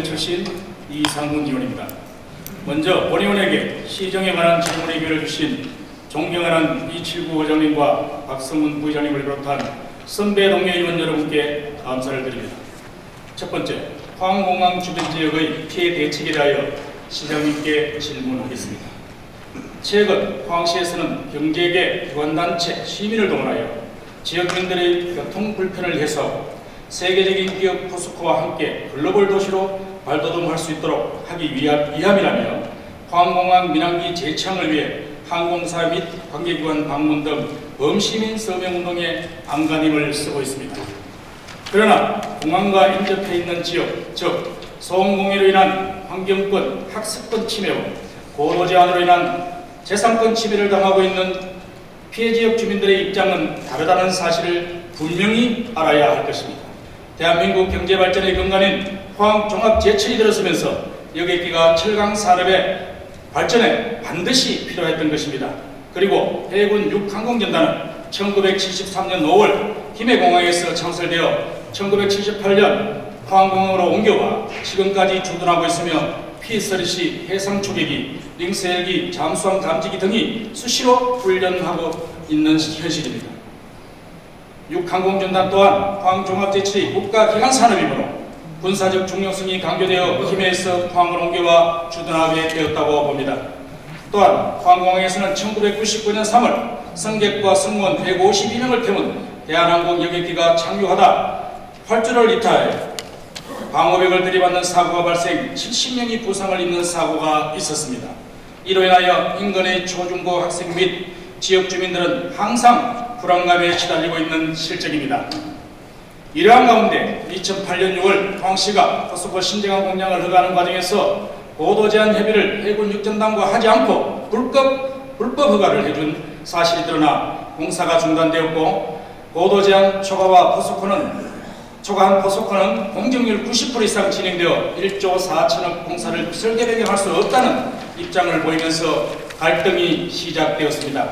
호미곶면 출신 이상문 의원입니다. 먼저 본의원에게 시정에 관한 질문에 기회를 주신 존경하는 이칠구 의장님과 박성문 부의장님을 비롯한 선배 동료 의원 여러분께 감사를 드립니다. 첫 번째, 포항공항 주변 지역의 피해 대책에 대하여 시장님께 질문하겠습니다. 최근 포항시에서는 경제계, 기관단체, 시민을 동원하여 지역민들의 교통 불편을 해서 세계적인 기업 포스코와 함께 글로벌 도시로 발돋움할 수 있도록 하기 위함, 위함이라며 포항공항 민항기 재창을 위해 항공사 및 관계기관 방문 등 범시민 서명운동에 안간힘을 쓰고 있습니다. 그러나 공항과 인접해 있는 지역, 즉 소음공해로 인한 환경권, 학습권 침해와 고도 제한으로 인한 재산권 침해를 당하고 있는 피해 지역 주민들의 입장은 다르다는 사실을 분명히 알아야 할 것입니다. 대한민국 경제 발전의 근간인 포항 종합 제철이 들어서면서 여객기가 철강 산업의 발전에 반드시 필요했던 것입니다. 그리고 해군 육항공전단은 1973년 5월 김해공항에서 창설되어 1978년 포항공항으로 옮겨와 지금까지 주둔하고 있으며 P-30 해상 초계기, 링스헬기, 잠수함 감지기 등이 수시로 훈련하고 있는 현실입니다. 육항공전단 또한 포항종합제철이 국가기관 산업이므로 군사적 중요성이 강조되어 김해에서 포항을 옮겨와 주둔하게 되었다고 봅니다. 또한 포항공항에서는 1999년 3월 승객과 승무원 152명을 태운 대한항공 여객기가 착륙하다 활주를 이탈해 방호벽을 들이받는 사고가 발생 70명이 부상을 입는 사고가 있었습니다. 이로 인하여 인근의 초중고 학생 및 지역 주민들은 항상 불안감에 시달리고 있는 실정입니다. 이러한 가운데 2008년 6월 포항시가 포스코 신정항 공장을 허가하는 과정에서 고도 제한 협의를 해군 육전단과 하지 않고 불법, 불법 허가를 해준 사실이 드러나 공사가 중단되었고 고도 제한 초과와 포스코는 초과한 포스코는 공정률 90% 이상 진행되어 1조 4천억 공사를 설계 변경할 수 없다는 입장을 보이면서 갈등이 시작되었습니다.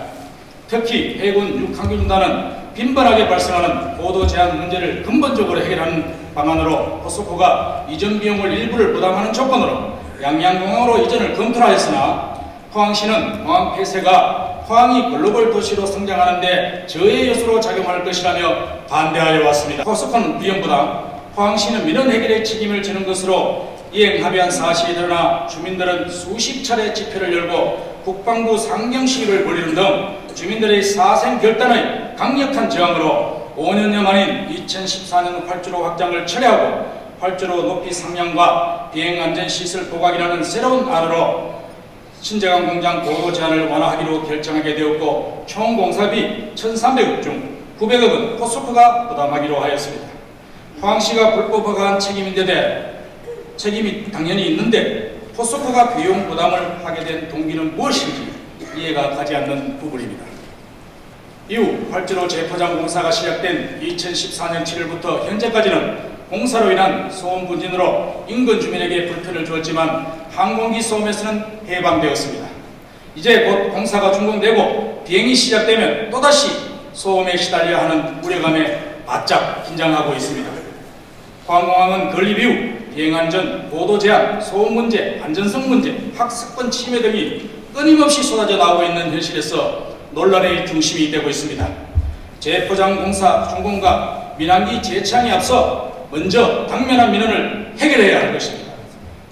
특히 해군 육항균단은 빈번하게 발생하는 고도 제한 문제를 근본적으로 해결하는 방안으로 포스코가 이전 비용을 일부를 부담하는 조건으로 양양공항으로 이전을 검토하였으나 포항시는 공항 폐쇄가 포항이 글로벌 도시로 성장하는데 저해 요소로 작용할 것이라며 반대하여 왔습니다. 포스코는 부담, 포항시는 민원 해결에 책임을 지는 것으로 이행 합의한 사실이 드러나 주민들은 수십 차례 집회를 열고 국방부 상경 시위를 벌이는 등 주민들의 사생 결단의 강력한 저항으로 5년여 만인 2014년 활주로 확장을 철회하고 활주로 높이 상향과 비행 안전 시설 보강이라는 새로운 안으로 신재강 공장 고도 제한을 완화하기로 결정하게 되었고 총 공사비 1,300억 중 900억은 포스코가 부담하기로 하였습니다. 포항시가 불법 허가한 책임인데 대 책임이 당연히 있는데 포스코가 비용 부담을 하게 된 동기는 무엇인지 이해가 가지 않는 부분입니다. 이후 활주로 재포장 공사가 시작된 2014년 7월부터 현재까지는 공사로 인한 소음 분진으로 인근 주민에게 불편을 주었지만 항공기 소음에서는 해방되었습니다. 이제 곧 공사가 준공되고 비행이 시작되면 또다시 소음에 시달려야 하는 우려감에 바짝 긴장하고 있습니다. 포항공항은 건립 이후 비행안전, 보도 제한, 소음 문제, 안전성 문제, 학습권 침해 등이 끊임없이 쏟아져 나오고 있는 현실에서 논란의 중심이 되고 있습니다. 재포장 공사 준공과 민항기 재창에 앞서 먼저 당면한 민원을 해결해야 할 것입니다.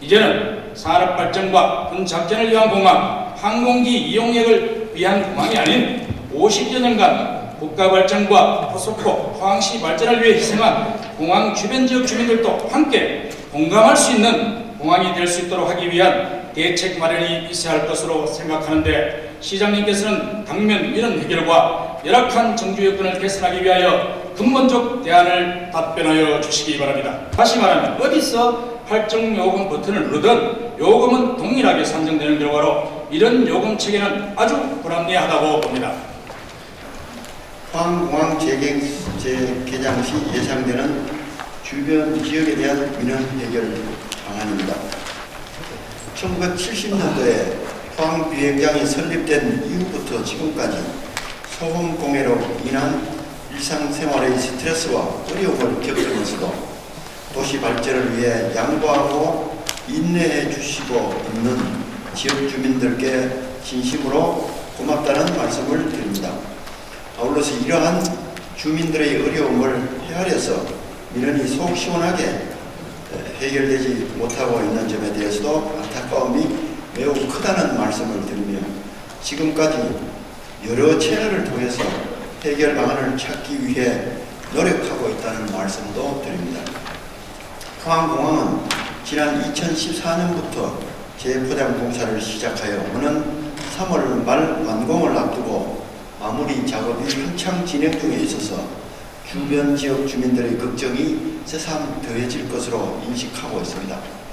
이제는 산업 발전과 군 작전을 위한 공항, 항공기 이용액을 위한 공항이 아닌 50여 년간 국가 발전과 포스코, 포항시 발전을 위해 희생한 공항 주변 지역 주민들도 함께 공감할 수 있는 공항이 될 수 있도록 하기 위한 대책 마련이 있어야 할 것으로 생각하는데 시장님께서는 당면 민원 해결과 열악한 정주 여건을 개선하기 위하여 근본적 대안을 답변하여 주시기 바랍니다. 다시 말하면 어디서 할증 요금 버튼을 누르든 요금은 동일하게 산정되는 결과로 이런 요금 체계는 아주 불합리하다고 봅니다. 포항공항 재개, 재개장 시 예상되는 주변 지역에 대한 민원 해결 방안입니다. 1970년도에 포항 비행장이 설립된 이후부터 지금까지 소음 공해로 인한 일상생활의 스트레스와 어려움을 겪으면서도 도시 발전을 위해 양보하고 인내해 주시고 있는 지역 주민들께 진심으로 고맙다는 말씀을 드립니다. 아울러서 이러한 주민들의 어려움을 헤아려서 민원이 속 시원하게 해결되지 못하고 있는 점에 대해서도 안타까움이 매우 크다는 말씀을 드리며 지금까지 여러 채널을 통해서 해결 방안을 찾기 위해 노력하고 있다는 말씀도 드립니다. 포항공항은 지난 2014년부터 재포장 공사를 시작하여 오는 3월 말 완공을 앞두고 마무리 작업이 한창 진행 중에 있어서 주변 지역 주민들의 걱정이 새삼 더해질 것으로 인식하고 있습니다.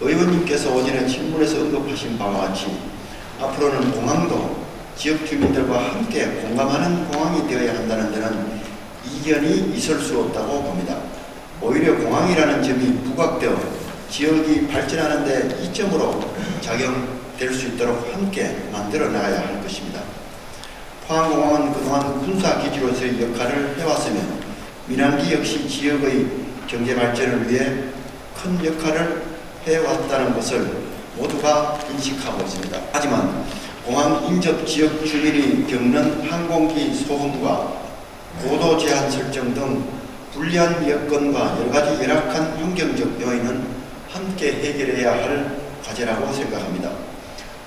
의원님께서 오전에 질문에서 언급하신 바와 같이 앞으로는 공항도 지역 주민들과 함께 공감하는 공항이 되어야 한다는 데는 이견이 있을 수 없다고 봅니다. 오히려 공항이라는 점이 부각되어 지역이 발전하는 데 이점으로 작용될 수 있도록 함께 만들어 나가야 할 것입니다. 포항공항은 그동안 군사기지로서의 역할을 해왔으며 민항기 역시 지역의 경제 발전을 위해 큰 역할을 해왔다는 것을 모두가 인식하고 있습니다. 하지만 공항 인접 지역 주민이 겪는 항공기 소음과 고도 제한 설정 등 불리한 여건과 여러 가지 열악한 환경적 요인은 함께 해결해야 할 과제라고 생각합니다.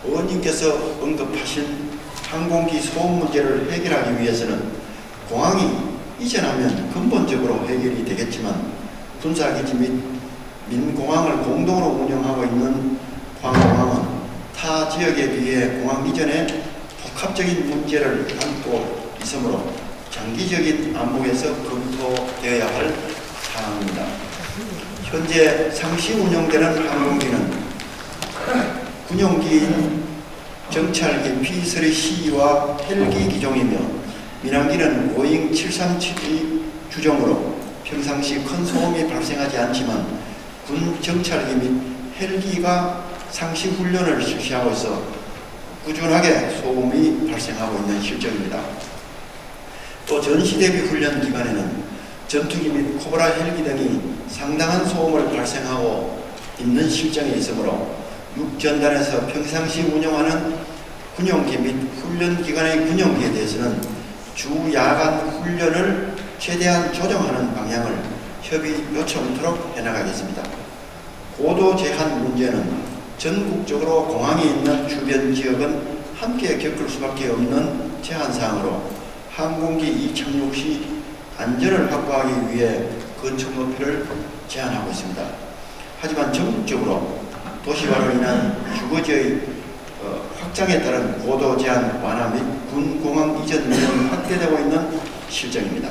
의원님께서 언급하신 항공기 소음 문제를 해결하기 위해서는 공항이 이전하면 근본적으로 해결이 되겠지만 군사기지 및 민공항을 공동으로 운영하고 있는 포항공항은 타 지역에 비해 공항 이전에 복합적인 문제를 안고 있으므로 장기적인 안목에서 검토되어야 할 사항입니다. 현재 상시 운영되는 항공기는 군용기인 정찰기 P3C와 헬기 기종이며 민항기는 보잉 737이 주종으로 평상시 큰 소음이 발생하지 않지만 군 정찰기 및 헬기가 상시 훈련을 실시하고 있어 꾸준하게 소음이 발생하고 있는 실정입니다. 또 전시 대비 훈련 기간에는 전투기 및 코브라 헬기 등이 상당한 소음을 발생하고 있는 실정이 있으므로 육전단에서 평상시 운영하는 군용기 및 훈련 기간의 군용기에 대해서는 주 야간 훈련을 최대한 조정하는 방향을 협의 요청토록 해나가겠습니다. 고도 제한 문제는 전국적으로 공항이 있는 주변 지역은 함께 겪을 수밖에 없는 제한사항으로 항공기 이착륙 시 안전을 확보하기 위해 건축 높이를 제한하고 있습니다. 하지만 전국적으로 도시화로 인한 주거지의 어, 확장에 따른 고도 제한 완화 및 군공항 이전 민원이 확대되고 있는 실정입니다.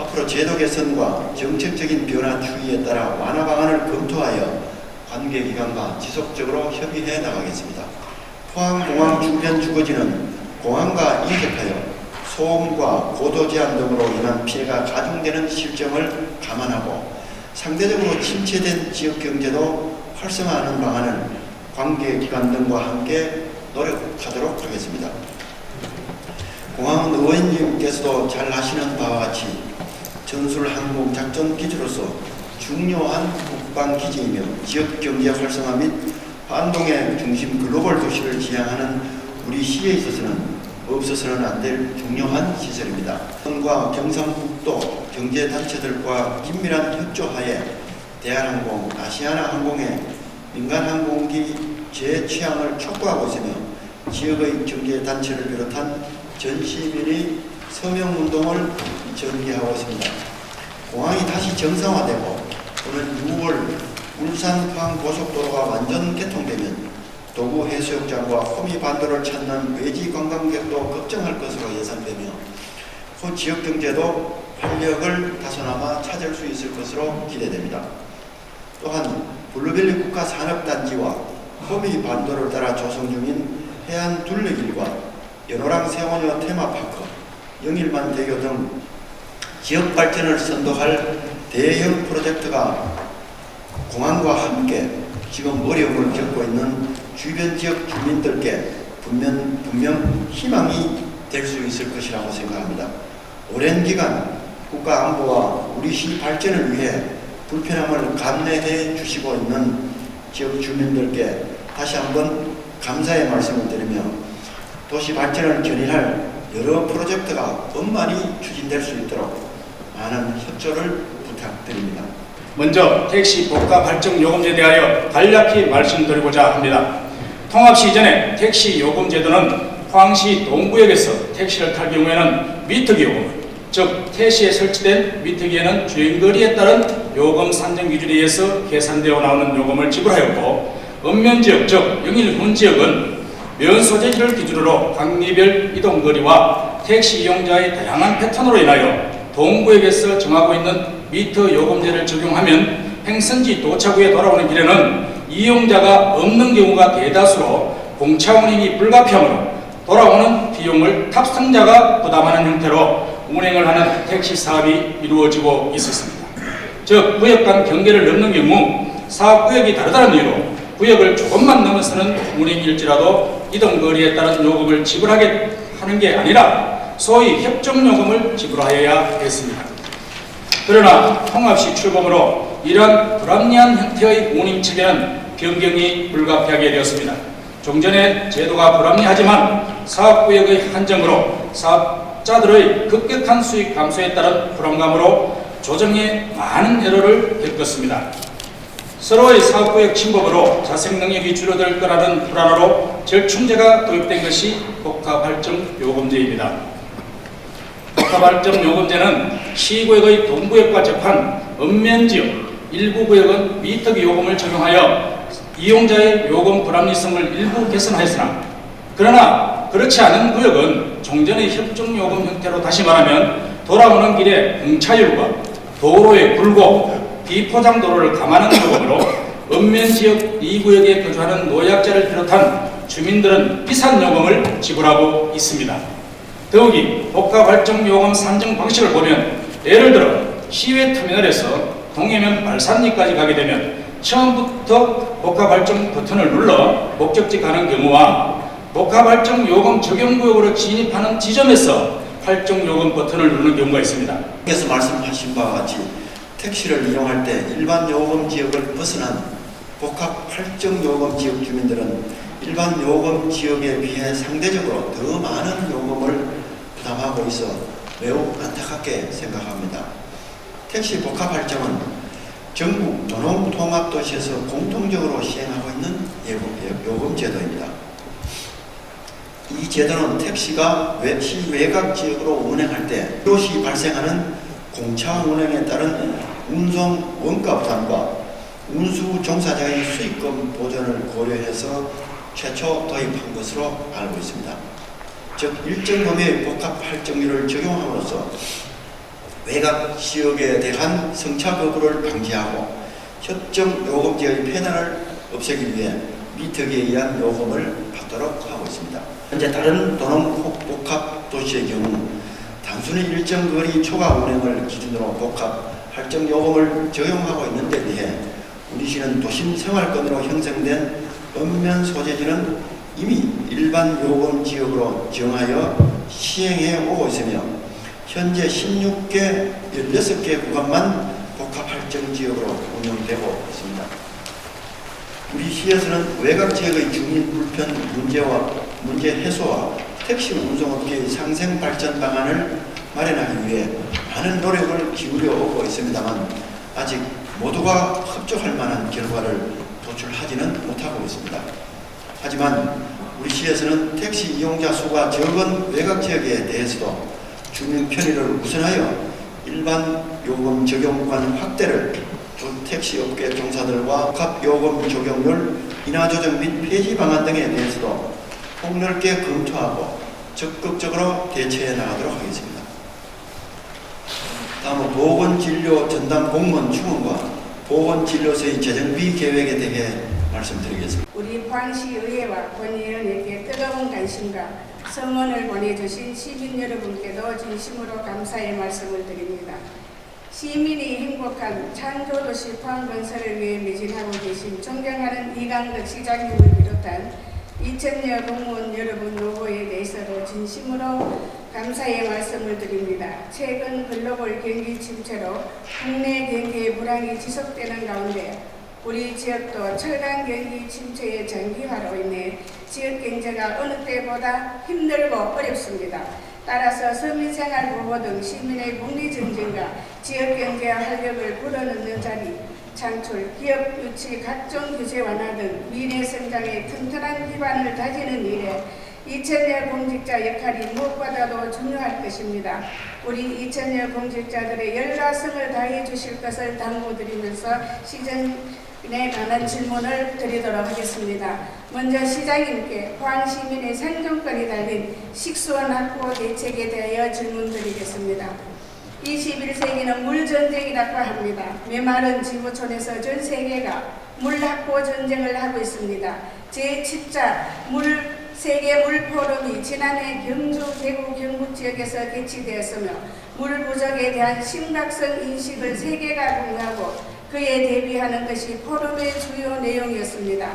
앞으로 제도 개선과 정책적인 변화 추이에 따라 완화 방안을 검토하여 관계기관과 지속적으로 협의해 나가겠습니다. 포항공항 주변 주거지는 공항과 인접하여 소음과 고도 제한 등으로 인한 피해가 가중되는 실정을 감안하고 상대적으로 침체된 지역 경제도 활성화하는 방안을 관계기관 등과 함께 노력하도록 하겠습니다. 공항은 의원님께서도 잘 아시는 바와 같이 전술항공 작전 기지로서 중요한 국방 기지이며 지역 경제 활성화 및 환동의 중심 글로벌 도시를 지향하는 우리 시에 있어서는 없어서는 안 될 중요한 시설입니다. 과 경상북도 경제단체들과 긴밀한 협조하에 대한항공, 아시아나항공의 민간항공기 재취향을 촉구하고 있으며 지역의 경제단체를 비롯한 전 시민의 서명운동을 전개하고 있습니다. 공항이 다시 정상화되고 오늘 6월 울산 포항 고속도로가 완전 개통되면 도구 해수욕장과 호미 반도를 찾는 외지 관광객도 급증할 것으로 예상되며 그 지역 경제도 활력을 다소나마 찾을 수 있을 것으로 기대됩니다. 또한 블루벨리 국가 산업단지와 호미 반도를 따라 조성 중인 해안 둘레길과 연호랑 세원여 테마파크, 영일만 대교 등 지역 발전을 선도할 대형 프로젝트가 공항과 함께 지금 어려움을 겪고 있는 주변 지역 주민들께 분명, 분명 희망이 될 수 있을 것이라고 생각합니다. 오랜 기간 국가 안보와 우리 시 발전을 위해 불편함을 감내해 주시고 있는 지역 주민들께 다시 한번 감사의 말씀을 드리며 도시 발전을 견인할 여러 프로젝트가 원만히 추진될 수 있도록 많은 협조를 부탁드립니다. 먼저 택시 복합 발정 요금제에 대하여 간략히 말씀드리고자 합니다. 통합 시전에 택시 요금 제도는 포항시 동구역에서 택시를 탈 경우에는 미터기 요금, 즉 택시에 설치된 미터기에는 주행거리에 따른 요금 산정 기준에 의해서 계산되어 나오는 요금을 지불하였고 읍면 지역, 즉 영일군 지역은 면 소재지를 기준으로 강리별 이동거리와 택시 이용자의 다양한 패턴으로 인하여 동구역에서 정하고 있는 미터 요금제를 적용하면 행선지 도착 후에 돌아오는 길에는 이용자가 없는 경우가 대다수로 공차 운행이 불가피하므로 돌아오는 비용을 탑승자가 부담하는 형태로 운행을 하는 택시 사업이 이루어지고 있었습니다. 즉 구역 간 경계를 넘는 경우 사업 구역이 다르다는 이유로 구역을 조금만 넘어서는 운행일지라도 이동 거리에 따른 요금을 지불하게 하는 게 아니라 소위 협정 요금을 지불하여야 했습니다. 그러나 통합시 출범으로 이러한 불합리한 형태의 운임 체계는 변경이 불가피하게 되었습니다. 종전에 제도가 불합리하지만 사업구역의 한정으로 사업자들의 급격한 수익 감소에 따른 불안감으로 조정에 많은 애로를 겪었습니다. 서로의 사업구역 침범으로 자생 능력이 줄어들 거라는 불안으로 절충제가 도입된 것이 복합발전 요금제입니다. 복합발전 요금제는 시구역의 동구역과 접한 읍면지역, 일부 구역은 미터기 요금을 적용하여 이용자의 요금 불합리성을 일부 개선하였으나 그러나 그렇지 않은 구역은 종전의 협정 요금 형태로 다시 말하면 돌아오는 길에 공차율과 도로의 굴곡, 비포장 도로를 감안한 요금으로 읍면 지역 이 구역에 거주하는 노약자를 비롯한 주민들은 비싼 요금을 지불하고 있습니다. 더욱이 복합 발정 요금 산정 방식을 보면 예를 들어 시외 터미널에서 동해면 말산리까지 가게 되면 처음부터 복합 발정 버튼을 눌러 목적지 가는 경우와 복합 발정 요금 적용 구역으로 진입하는 지점에서 발정 요금 버튼을 누르는 경우가 있습니다. 께서 말씀하신 바와 같이 택시를 이용할 때 일반 요금 지역을 벗어난 복합 할정 요금 지역 주민들은 일반 요금 지역에 비해 상대적으로 더 많은 요금을 부담하고 있어 매우 안타깝게 생각합니다. 택시 복합 할정은 전국 도농 통합 도시에서 공통적으로 시행하고 있는 요금, 제도입니다. 이 제도는 택시가 외- 시 외곽 지역으로 운행할 때 이곳이 발생하는 공차 운행에 따른 운송 원가 부담과 운수 종사자의 수익금 보전을 고려해서 최초 도입한 것으로 알고 있습니다. 즉 일정 범위의 복합 할증률을 적용함으로써 외곽 지역에 대한 성차 거부를 방지하고 협정 요금제의 폐단을 없애기 위해 미터기에 의한 요금을 받도록 하고 있습니다. 현재 다른 도농 복합 도시의 경우 단순히 일정 거리 초과 운행을 기준으로 복합 할증 요금을 적용하고 있는 데 비해 우리 시는 도심 생활권으로 형성된 읍면 소재지는 이미 일반 요금 지역으로 정하여 시행해 오고 있으며 현재 16개, 16개 구간만 복합 할증 지역으로 운영되고 있습니다. 우리 시에서는 외곽 지역의 주민 불편 문제와 문제 해소와 택시 운송업계의 상생 발전 방안을 마련하기 위해 많은 노력을 기울여 오고 있습니다만 아직 모두가 협조할 만한 결과를 도출하지는 못하고 있습니다. 하지만 우리 시에서는 택시 이용자 수가 적은 외곽 지역에 대해서도 주민 편의를 우선하여 일반 요금 적용권 확대를 주 택시 업계 종사들과 갑 요금 적용률 인하 조정 및 폐지 방안 등에 대해서도 폭넓게 검토하고 적극적으로 대처해 나가도록 하겠습니다. 보건진료 전담 공무원 충원과 보건진료소의 재정비 계획에 대해 말씀드리겠습니다. 우리 포항시 의회와 권의원에게 뜨거운 관심과 성원을 보내주신 시민 여러분께도 진심으로 감사의 말씀을 드립니다. 시민이 행복한 창조도시 포항 건설을 위해 매진하고 계신 존경하는 이강덕 시장님을 비롯한 이천여 공무원 여러분 노고에 대해서도 진심으로 감사의 말씀을 드립니다. 최근 글로벌 경기 침체로 국내 경기의 불황이 지속되는 가운데 우리 지역도 철강 경기 침체의 장기화로 인해 지역 경제가 어느 때보다 힘들고 어렵습니다. 따라서 서민생활 보호 등 시민의 복리 증진과 지역 경제와 활력을 불어넣는 자리, 창출, 기업 유치, 각종 규제 완화 등 미래 성장의 튼튼한 기반을 다지는 일에 이천여 공직자 역할이 무엇보다도 중요할 것입니다. 우리 이천여 공직자들의 열과성을 다해 주실 것을 당부드리면서 시즌에 관한 질문을 드리도록 하겠습니다. 먼저 시장님께 포항 시민의 생존권이 달린 식수원 확보 대책에 대하여 질문드리겠습니다. 21세기는 물전쟁이라고 합니다. 메마른 지구촌에서 전 세계가 물 확보 전쟁을 하고 있습니다. 제7자 물 세계 물 포럼이 지난해 경주, 대구, 경북 지역에서 개최되었으며 물 부족에 대한 심각성 인식을 세계가 공유하고 그에 대비하는 것이 포럼의 주요 내용이었습니다.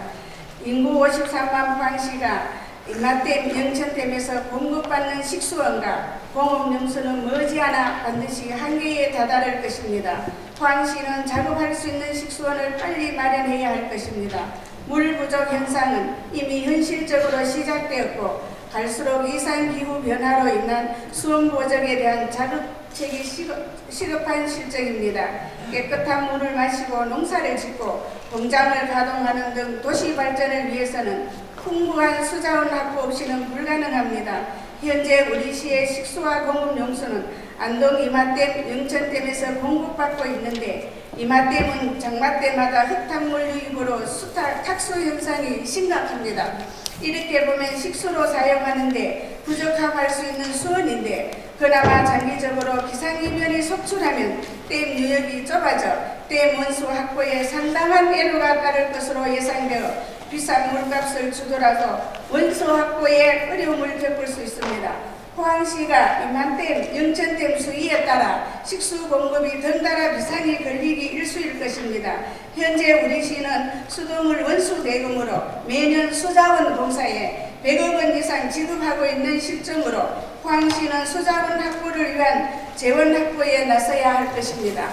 인구 53만 포항시가 인마댐, 영천댐에서 공급받는 식수원과 공업용수는 머지않아 반드시 한계에 다다를 것입니다. 포항시는 작업할 수 있는 식수원을 빨리 마련해야 할 것입니다. 물 부족 현상은 이미 현실적으로 시작되었고 갈수록 이상기후 변화로 인한 수온 보적에 대한 자급책이 시급, 시급한 실정입니다. 깨끗한 물을 마시고 농사를 짓고 공장을 가동하는 등 도시 발전을 위해서는 풍부한 수자원 확보 없이는 불가능합니다. 현재 우리 시의 식수와 공급 용수는 안동 이마댐, 영천댐에서 공급받고 있는데 이마댐은 장마 때마다 흙탕물 유입으로 수탈, 탁수 현상이 심각합니다. 이렇게 보면 식수로 사용하는데 부적합할 수 있는 수원인데 그나마 장기적으로 기상이변이 속출하면 댐 유역이 좁아져 댐 원수 확보에 상당한 애로가 따를 것으로 예상되어 비싼 물값을 주더라도 원수 확보에 어려움을 겪을 수 있습니다. 포항시가 이만댐, 영천댐 수위에 따라 식수 공급이 덩달아 비상이 걸리기 일수일 것입니다. 현재 우리 시는 수돗물 원수 대금으로 매년 수자원 공사에 100억 원 이상 지급하고 있는 실정으로 포항시는 수자원 확보를 위한 재원 확보에 나서야 할 것입니다.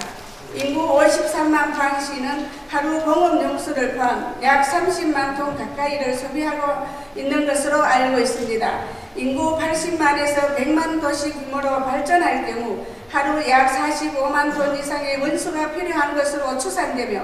인구 53만 포항시는 하루 공업용수를 포함 약 30만 톤 가까이를 소비하고 있는 것으로 알고 있습니다. 인구 80만에서 100만 도시 규모로 발전할 경우 하루 약 45만 톤 이상의 원수가 필요한 것으로 추산되며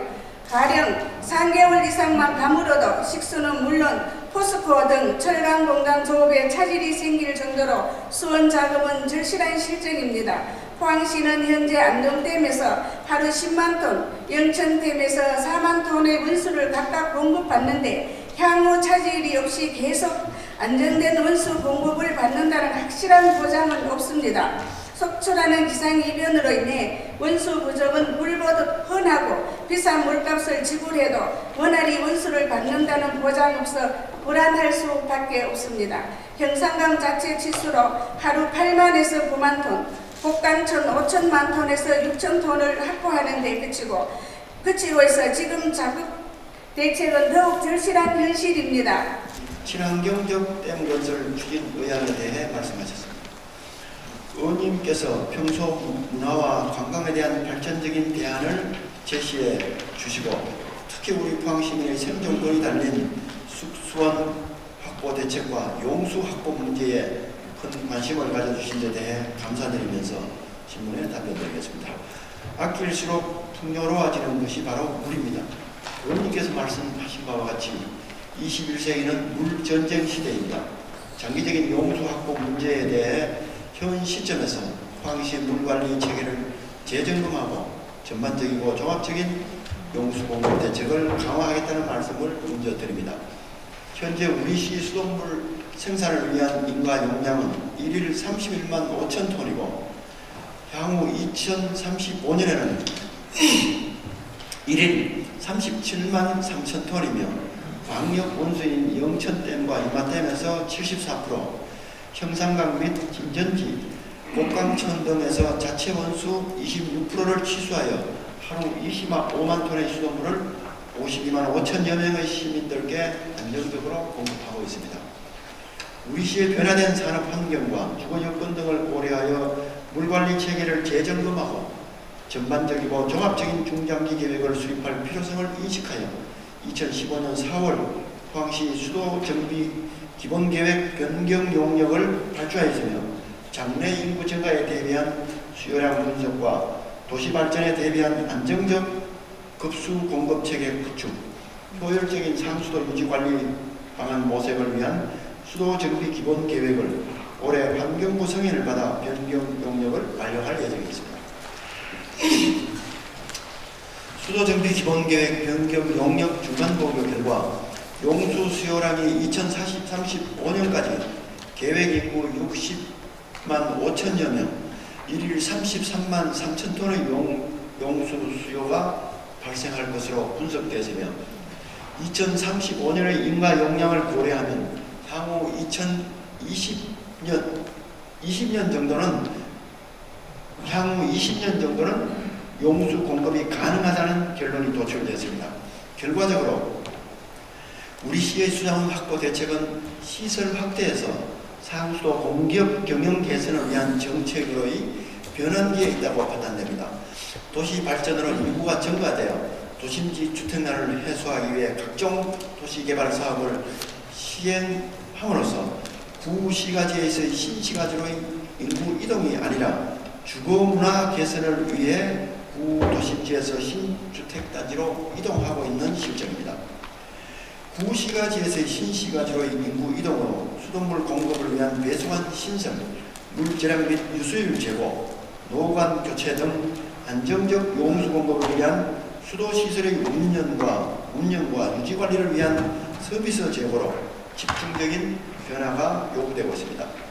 가령 3개월 이상만 가물어도 식수는 물론 포스코 등 철강공단 조업에 차질이 생길 정도로 수원 자금은 절실한 실정입니다. 포항시는 현재 안동댐에서 하루 10만 톤, 영천댐에서 4만 톤의 원수를 각각 공급받는데 향후 차질이 없이 계속 안정된 원수 공급을 받는다는 확실한 보장은 없습니다. 속출하는 기상이변으로 인해 원수 부족은 물보듯 훤하고 비싼 물값을 지불해도 원활히 원수를 받는다는 보장 없어 불안할 수밖에 없습니다. 형상강 자체 치수로 하루 8만에서 9만 톤, 복강천 5천만 톤에서 6천 톤을 확보하는 데 그치고 그치고 있어 지금 자급 대책은 더욱 절실한 현실입니다. 친환경적 댐 건설 추진 의안에 대해 말씀하셨습니다. 의원님께서 평소 문화와 관광에 대한 발전적인 대안을 제시해 주시고 특히 우리 포항 시민의 생존권이 달린 숙수원 확보 대책과 용수 확보 문제에 큰 관심을 가져주신 데 대해 감사드리면서 질문에 답변드리겠습니다. 아낄수록 풍요로워지는 것이 바로 물입니다. 의원님께서 말씀하신 바와 같이 21세기는 물 전쟁 시대입니다. 장기적인 용수 확보 문제에 대해 현 시점에서 포항시 물관리 체계를 재점검하고 전반적이고 종합적인 용수 공급 대책을 강화하겠다는 말씀을 먼저 드립니다. 현재 우리시 수돗물 생산을 위한 인가 용량은 1일 31만 5천 톤이고 향후 2035년에는 1일 37만 3천 톤이며 광역 원수인 영천댐과 이마댐에서 74%, 형산강 및 진전지, 곡강천 등에서 자체 원수 26%를 취수하여 하루 25만 톤의 수돗물을 52만 5천여 명의 시민들께 안정적으로 공급하고 있습니다. 우리 시의 변화된 산업 환경과 주거 여건 등을 고려하여 물관리 체계를 재점검하고 전반적이고 종합적인 중장기 계획을 수립할 필요성을 인식하여 2015년 4월 포항시 수도 정비 기본계획 변경 용역을 발주하였으며 장래 인구 증가에 대비한 수요량 분석과 도시 발전에 대비한 안정적 급수 공급 체계 구축, 효율적인 상수도 유지 관리 방안 모색을 위한 수도 정비 기본 계획을 올해 환경부 승인을 받아 변경 용역을 완료할 예정입니다. 수도 정비 기본 계획 변경 용역 중간 보고 결과 용수 수요량이 2035년까지 계획 인구 60만 5천여 명, 일일 33만 3천 톤의 용, 용수 수요가 발생할 것으로 분석되으며 2035년의 인가 용량을 고려하면 향후 2020년 20년 정도는 향후 20년 정도는 용수 공급이 가능하다는 결론이 도출됐습니다. 결과적으로 우리 시의 수자원 확보 대책은 시설 확대에서 상수도 공기업 경영 개선을 위한 정책으로의 변환기에 있다고 판단됩니다. 도시 발전으로 인구가 증가되어 도심지 주택난을 해소하기 위해 각종 도시개발 사업을 시행함으로써 구시가지에서의 신시가지로의 인구 이동이 아니라 주거 문화 개선을 위해 구도심지에서 신주택단지로 이동하고 있는 실정입니다. 구시가지에서의 신시가지로의 인구 이동으로 수돗물 공급을 위한 배수관 신설, 물질량 및 유수율 제고, 노관 교체 등 안정적 용수 공급을 위한 수도시설의 운영과 운영과 유지 관리를 위한 서비스 제고로 집중적인 변화가 요구되고 있습니다.